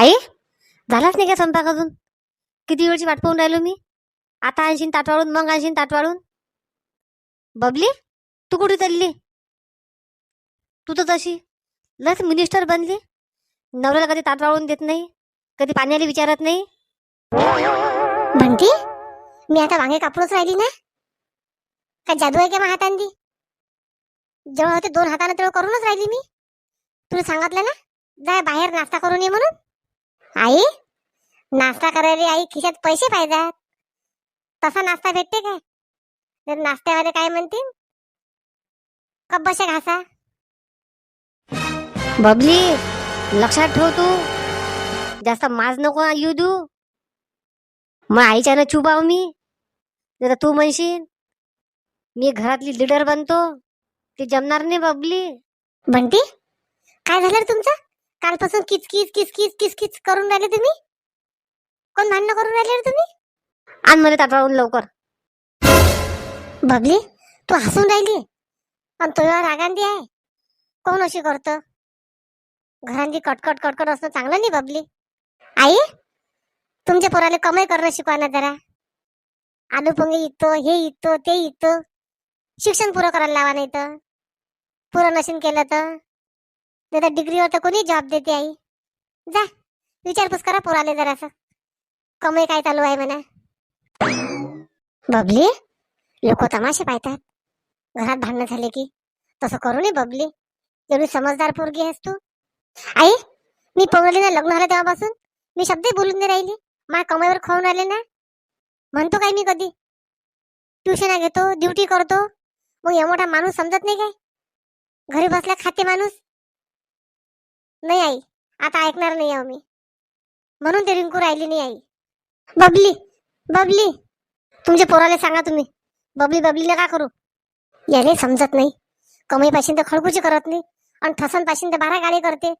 आई झालाच नाही का स्वयंपाक अजून? किती वेळची वाट पाहून राहिलो मी? आता आणशीन ताट वाळून मग आणशीन ताट वाळून बबली तू कुठे चालली? तू तर तशी लस मिनिस्टर बनली. नवऱ्याला कधी ताट वाळून देत नाही कधी पाण्याला विचारत नाही. म्हणती मी आता वांगे कापडच राहिली ना? का जादू आहे का मग हातांनी जेव्हा होते दोन हाताने तेव्हा करूनच राहिली मी. तुला सांगितलं ना? जाय बाहेर नाश्ता करून ये म्हणून. आई नाश्ता करायला आई खिशात पैसे पाहिजेत. तसा नाश्ता भेटते काय? तर नाश्त्यावाले काय म्हणतील? कब्बशा घासा. बबली लक्षात ठेव तू. जास्त माज नको येऊ देऊ. मग आईच्यानं चुबाव मी. तर तू म्हणशील. मी घरातली लीडर बनतो. ते जमणार नाही बबली. बंटी काय झालं रे तुमचं? कालपासून किचकिच किचकिच किचकिच करून राहिले तुम्ही? कोण भांडणं करून राहिले रे तुम्ही? आण मला ताटवाळून लवकर. बबली तू हसून राहिली. आणि तुझ्या रागांदी आहे. कोण अशी करत? घरांची कटकट कटकट असणं चांगलं नाही बबली. आई तुमच्या पोराला कमाई करणं शिकवा ना जरा. आलू पोंगे इथं हे इथं ते इथं. शिक्षण पुरं करायला लावा नाही तर पुरं नशीन केलं तर. नाही तर डिग्रीवर तर कोणी जॉब देते आई. जा विचारपूस करा पोराले जरासं. कमाई काय चालू आहे म्हणा. बबली लोक तमाशे पाहतात. घरात भांडणं झाले की तसं करू नये बबली. एवढी समजदार पोरगी आहेस तू. आई मी ना लग्न झालं तेव्हापासून मी शब्दही बोलून नाही राहिली. माझ्या कमाईवर खाऊन राहिले ना. म्हणतो काय मी कधी? ट्युशन घेतो ड्युटी करतो. मग या मोठा माणूस समजत नाही काय? घरी बसल्या खाते माणूस. नाही आई आता ऐकणार नाही आहो मी. म्हणून ते रिंकू राहिली नाही आई. बबली बबली तुमच्या पोराला सांगा तुम्ही. बबली बबलीला का करू? याले समजत नाही. कमाई पाशीन तर खडकुची करत नाही आणि ठसन पाशीन तर बारा गाडी करते.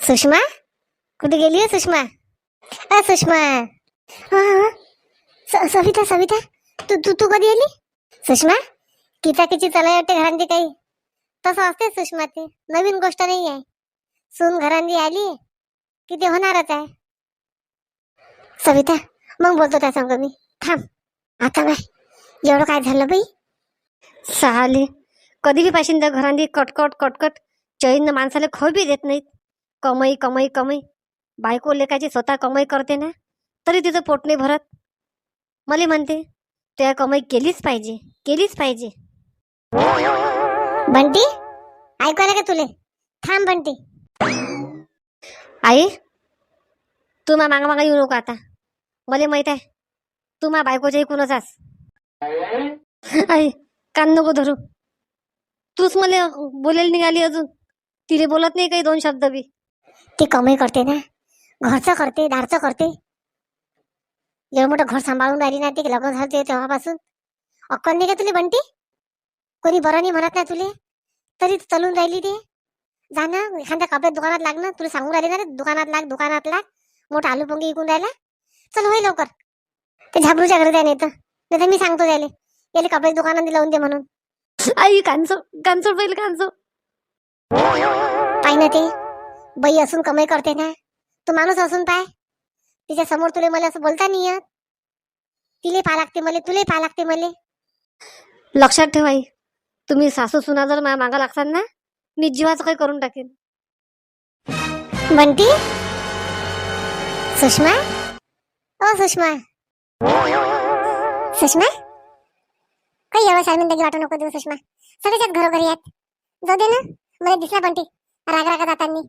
सुषमा कुठे गेली आहे सुषमा? अ सुषमा. हा, हा. स- सविता सविता तू तू तू कधी आली? सुषमा किचा किची चला वाटते घरांची काही. तसं असते सुषमा ते. नवीन गोष्ट नाही आहे. सून घरांची आली की ते होणारच आहे. सविता मग बोलतो त्या संग मी. थांब. आता काय एवढं काय झालं बाई? सहाले कधी बी पाशीन त्या घरांनी कटकट कटकट चैन माणसाला खो बी देत नाहीत. कमाई कमाई कमाई. बायको लेकाची स्वतः कमाई करते ना तरी तिचं पोट नाही भरत. मला म्हणते त्या कमाई केलीच पाहिजे केलीच पाहिजे. बंटी ऐकू आलं का तुले? थांब बंटी. आई तू मा मागा मागा येऊ नको आता. मला माहीत आहे तू मा बायकोच्या इकूनच आस. आई कान नको धरू. तूच मला बोलायला निघाली अजून. तिने बोलत नाही काही दोन शब्द बी. ती कमाई करते ना. घरचं करते दारचं करते. एवढं मोठं घर सांभाळून राहिली ना ते लग्न झालं ते तेव्हापासून. अक्कल नाही का तुला बंटी? कोणी बरं नाही म्हणत नाही तुले? तरी चालून राहिली ते. जा ना एखाद्या कपड्यात दुकानात लाग ना तुला सांगून राहिली ना रे, दुकानात लाग दुकानात लाग मोठा आलू पोंगी विकून राहिला. चल होय लवकर. ते झाबरूच्या घरी द्या नाही तर नाही तर मी सांगतो त्याले. याले कपड्याच्या दुकानात लावून दे म्हणून. आई कांचो कांचो पहिले कांचो पाय ना ते. बाई असून कमाई करते ना. तू माणूस असून पाय. तिच्या समोर तुले मला असं बोलता नाही येत. तिले पा लागते मले तुले पा लागते मले. लक्षात ठेव आई. तुम्ही सासू सुना जर मागा लागतात ना मी जीवाचं काही करून टाकेन. बंटी? सुषमा? ओ सुषमा. सुषमा? काही एवढं शाळेमध्ये वाटू नको देऊ सुषमा. सगळ्याच्याच घरोघरी आहेत. जाऊ दे ना. मला दिसला बंटी. राग रागा जातानी.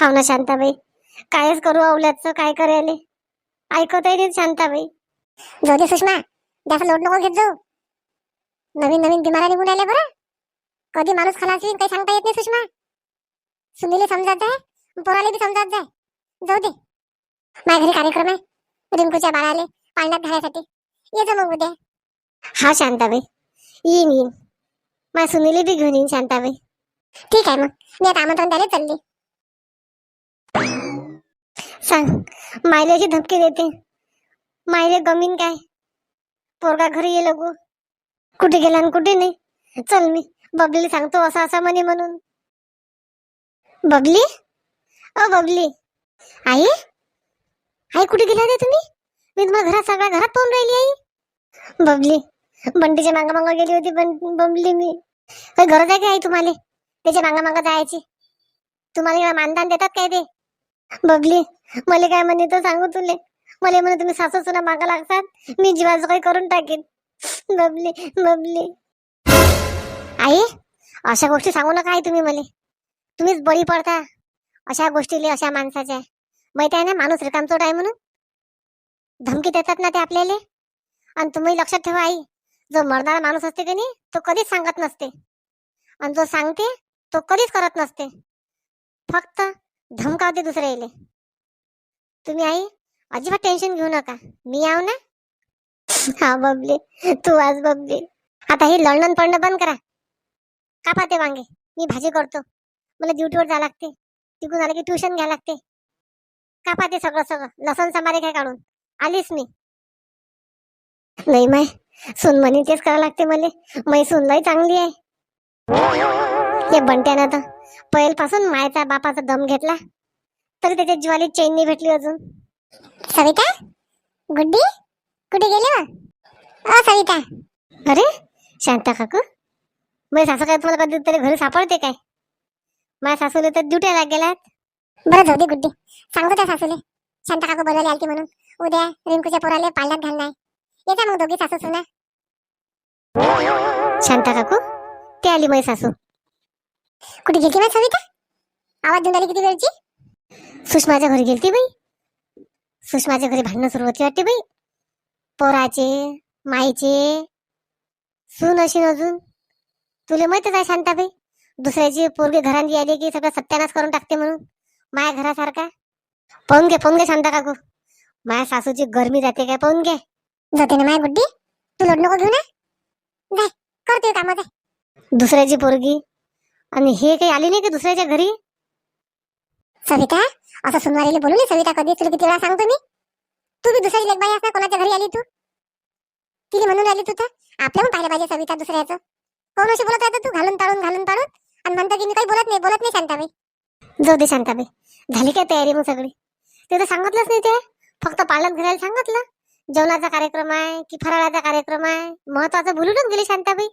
हाव ना शांताबाई. कायच करू आवल्याचं काय करायले? ऐकतही नाही शांताबाई. जाऊ दे सुषमा. जास्त लोट नको घेत जाऊ. नवीन नवीन बिमाऱ्या निघून आल्या बरं. कधी माणूस खलास होईल काही सांगता येत नाही सुषमा. सुनील समजात जाय पोराले बी समजात जाय. जाऊ दे. माझ्या घरी कार्यक्रम आहे. रिंकूच्या बाळाले पाळण्यात घालायसाठी. ये जा मग उद्या. हा शांताबाई. येईन येईन. मा सुनील बी घेऊन येईन शांताबाई. ठीक आहे मग. मी आता आमंत्रण द्यायला चालली. सांग मायलेची धमकी देते. मायले गमीन काय? पोरगा घरी ये लगू. कुठे गेला आणि कुठे नाही? चल मी. बबली सांगतो असं असं म्हणे म्हणून. बबली? अ बबली. आई? आई कुठे गेले होते तुम्ही? मी तुम्हाला घरात सगळ्या घरात पाहून राहिली आई. बबली बंटीच्या मागा मागं गेली होती बबली मी. काही गरज आहे का आई तुम्हाला? त्याच्या मांगा मांगा जायची. तुम्हाला काय मानधन देतात काय ते? बबली मला काय म्हणे तर सांगू तुले. मला म्हणे तुम्ही सासू सुना मागा लागतात. मी जीवाचं काही करून टाकेन. बबली बबली. आई अशा गोष्टी सांगू नका आई तुम्ही मला. तुम्हीच बळी पडता. अशा गोष्टीले अशा माणसाच्या. माहिती आहे ना माणूस रिकामचोट आहे म्हणून. धमकी देतात ना ते आपल्याला. आणि तुम्ही लक्षात ठेवा आई जो मरणारा माणूस असते की नाही तो कधीच सांगत नसते. आणि जो सांगते तो कधीच करत नसते. फक्त धमकावते दुसऱ्याले. तुम्ही आई अजिबात टेन्शन घेऊ नका. मी आव ना? हा बबले. तू आज बबली. आता हे लढणं पडणं बंद करा. कापा ते वांगे. मी भाजी करतो. मला ड्युटीवर जावं लागते. तिकडून आलं की ट्युशन घ्यावं लागते. कापा ते सगळं सगळं. लसण समारे काय काढून? आलीस मी. नाही माय. सून म्हणे तेच करावं लागते मला. मै सूनलाही चांगली आहे. हे बंट्यानं तर पहिल्यापासून मायचा बापाचा दम घेतला. तरी त्याच्या जीवाली चैन नाही भेटली अजून. सविता? गुड्डी? कुठे गेली अ सविता. अरे शांता काकू? माझी सासू काय तुम्हाला कधीतरी घरी सापडते काय? माझ्या सासूला तर ड्युट्या लाग गेल्यात. बरं जाऊ दे गुड्डी. सांगतो त्या सासूले. शांता काकू बोलवली आलती म्हणून. उद्या रिंकूच्या पोराले पाळण्यात घालणार. येता मग दोघी सासू सुना. शांता काकू ते आली माझी सासू. कुठे गेली माझी सविता? आवाज देऊन आली किती वेळची? सुषमाच्या घरी गेलती बाई. सुषमाच्या घरी भांडणं सुरू होती वाटते बाई. पोराचे माईचे. सून अशी अजून. तुला माहितच आहे शांताबाई? दुसऱ्याची पोरगी घरांनी आली की सगळं सत्यानाश करून टाकते म्हणून. माया घरासारखा? पाहून घे पाहून घे शांता काकू. माया सासूची गरमी जाते काय पाहून घे. जाते ना माया गुड्डी तू लोट नको घेऊ ना. जाय करते कामात दुसऱ्याची पोरगी आणि हे काही आली नाही का दुसऱ्याच्या घरी? सविता असं सुनवारीला बोलू नये सविता कधी? तुला किती वेळा सांगतो मी. तू बी दुसऱ्याची लेखबाई असणार कोणाच्या घरी आली तू? तिने म्हणून आली तू तर. आपल्या पण पाहिलं पाहिजे सविता दुसऱ्याचं. कोण बोलत राहतो तू घालून ताळून घालून ताळून. आणि म्हणतो की मी काही बोलत नाही बोलत नाही शांताबाई. जाऊ दे शांताबाई. झाली काय तयारी मग सगळी? ते तर सांगितलंच नाही ते. फक्त पालन घरायला सांगितलं. जेवणाचा कार्यक्रम आहे की फराळाचा कार्यक्रम आहे? महत्वाचं बोलूनच गेली शांताबाई.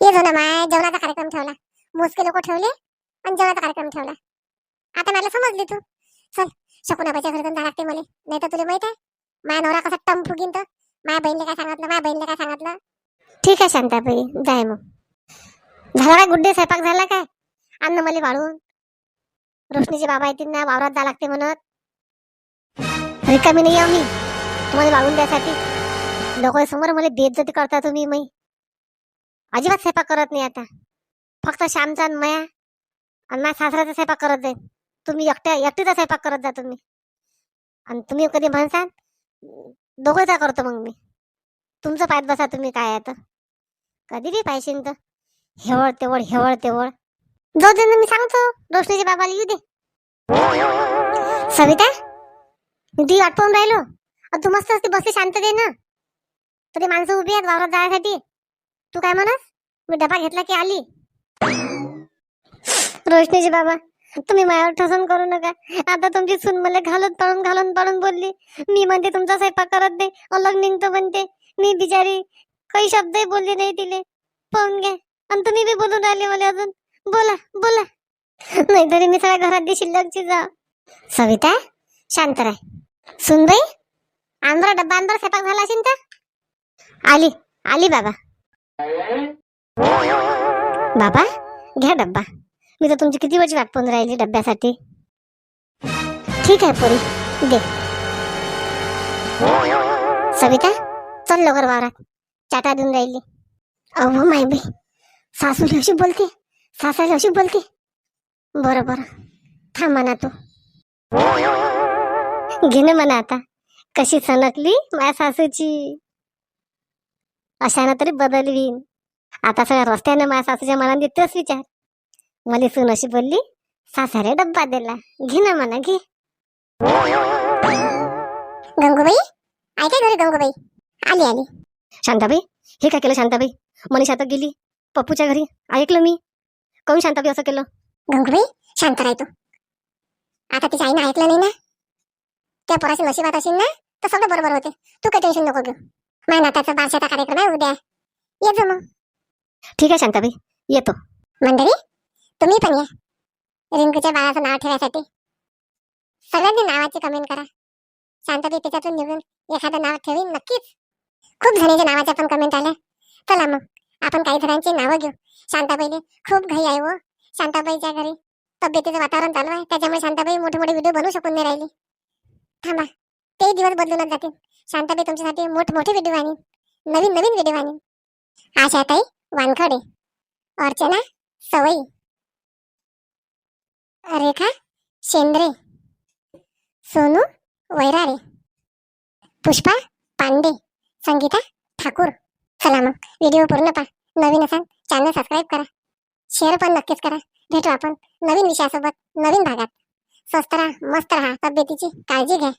ये जो ना माय जेवणाचा कार्यक्रम ठेवला. मोजके लोक ठेवले आणि जेवणाचा कार्यक्रम ठेवला. आता मला समजली तू. चल शकुनाबाईच्या घरी जाऊन लागते मला. नाही तर तुला माहीत आहे माया नवरा कसा टम फुगीन तर माया बहिणीला काय सांगितलं माया बहिणीला काय सांगितलं. ठीक आहे शांताबाई जाय मग. झाला काय? गुड्डे स्वयंपाक झाला काय? अन्न मला वाळून. रोशनीचे बाबा येतील ना वावरात जा लागते म्हणत. रिकामी नाही आम्ही तुम्हाला वाळून द्यासाठी लोकांसमोर समोर मला बेइज्जती करता तुम्ही मी. अजिबात स्वयंपाक करत नाही आता. फक्त श्यामचा आणि माया. आणि माझ्या सासऱ्याचा स्वयंपाक करत जाईल तुम्ही एकट्या एकटीचा स्वयंपाक करत जा तुम्ही. आणि तुम्ही कधी म्हणसान दोघंचा करतो मग मी. तुमचं पाहत बसा तुम्ही काय आहे तर कधी बी पाहिजे तर. हेवळ तेवळ हेवळ तेवळ. जाऊ दे ना मी सांगतो. रोशनीच्या बाबाला येऊ दे. सविता ती आठवून राहिलो. तू मस्त असते बसली शांत दे ना. तरी माणसं उभी आहेत वावरात जाण्यासाठी. तू काय म्हणस? मी डबा घेतला की आली? रोशनीची बाबा तुम्ही माझ्यावर ठसन करू नका. आता तुमची सून मला घालून पळून घालून पळून बोलली. मी म्हणते तुमचा स्वयंपाक करत नाही अलग निघतो म्हणते. मी बिचारी काही शब्दही बोलले नाही तिले. पाहून घ्या. आणि तुम्ही बी बोलून राहिले मला अजून. बोला बोला. नाही तरी मी सगळ्या घरात दी शिल्लकची जा सविता शांत राय सुनबाई आंध्रा डब्बा आंध्रा स्वयंपाक झाला असेल तर? आली आली बाबा. बाबा घ्या डब्बा. मी तर तुमची किती वेळची वाट पाहून राहिली डब्यासाठी. ठीक आहे पोरी. दे. सविता चल लवकर वावरात. चाटा देऊन राहिली. अहो माय बाई. सासूला अशी बोलते. सासाला अशी बोलते. बरं बरं. थांब म्हणा तू. घे ना म्हणा आता. कशी सणकली माझ्या सासूची. अशानं तरी बदलवी आता सगळ्या रस्त्यानं माझ्या सासूच्या मनात तेच विचार. मला सून अशी बोलली सासरे डब्बा दिला. घे ना म्हणा घे. गंगूबाई? ऐका घरी गंगूबाई? आली आली. शांताबाई? हे काय केलं शांताबाई? मनीषा आता गेली. पप्पूच्या घरी. ऐकलं मी. काऊन शांताबाई असं केलं? गंगूबाई शांत राहतो आता तिच्या आईनं ऐकलं नाही ना? त्या पोराची नशिबात असेल ना तर सगळं बरोबर होते. तू काही टेन्शन नको घेऊ. माझ्या नाताचा बारशाचा कार्यक्रम आहे उद्या. ये जा मग. ठीक आहे शांताबाई. येतो. मंडळी तुम्ही पण या. रिंकूच्या बाळाचं नाव ठेवायसाठी. सगळ्यांनी नावाची कमेंट करा. शांताबाई त्याच्यातून निवडून एखादं नाव ठेवीन नक्कीच. खूप जणांच्या नावाच्या पण कमेंट आल्या. चला मग. आपण काही जणांची नावं घेऊ. शांताबाईने खूप घाई आहे व शांताबाईच्या घरी तब्येतीचं वातावरण चालू आहे. त्याच्यामुळे शांताबाई मोठे मोठे व्हिडिओ बनवू शकून नाही राहिली. थांबा. ते दिवस बदलूनच जातील. शांताबाई तुमच्यासाठी मोठमोठे व्हिडिओ आणीन. नवीन नवीन व्हिडिओ आणीन. आशाताई वानखडे. अर्चना सवई. रेखा शेंद्रे. सोनू वैरारे. पुष्पा पांडे. संगीता ठाकूर. चला मग व्हिडिओ पूर्ण पहा. नवीन असाल चॅनल सबस्क्राईब करा. शेअर पण नक्कीच करा. भेटू आपण नवीन विषयासोबत नवीन भागात. स्वस्त राहा मस्त राहा तब्येतीची काळजी घ्या.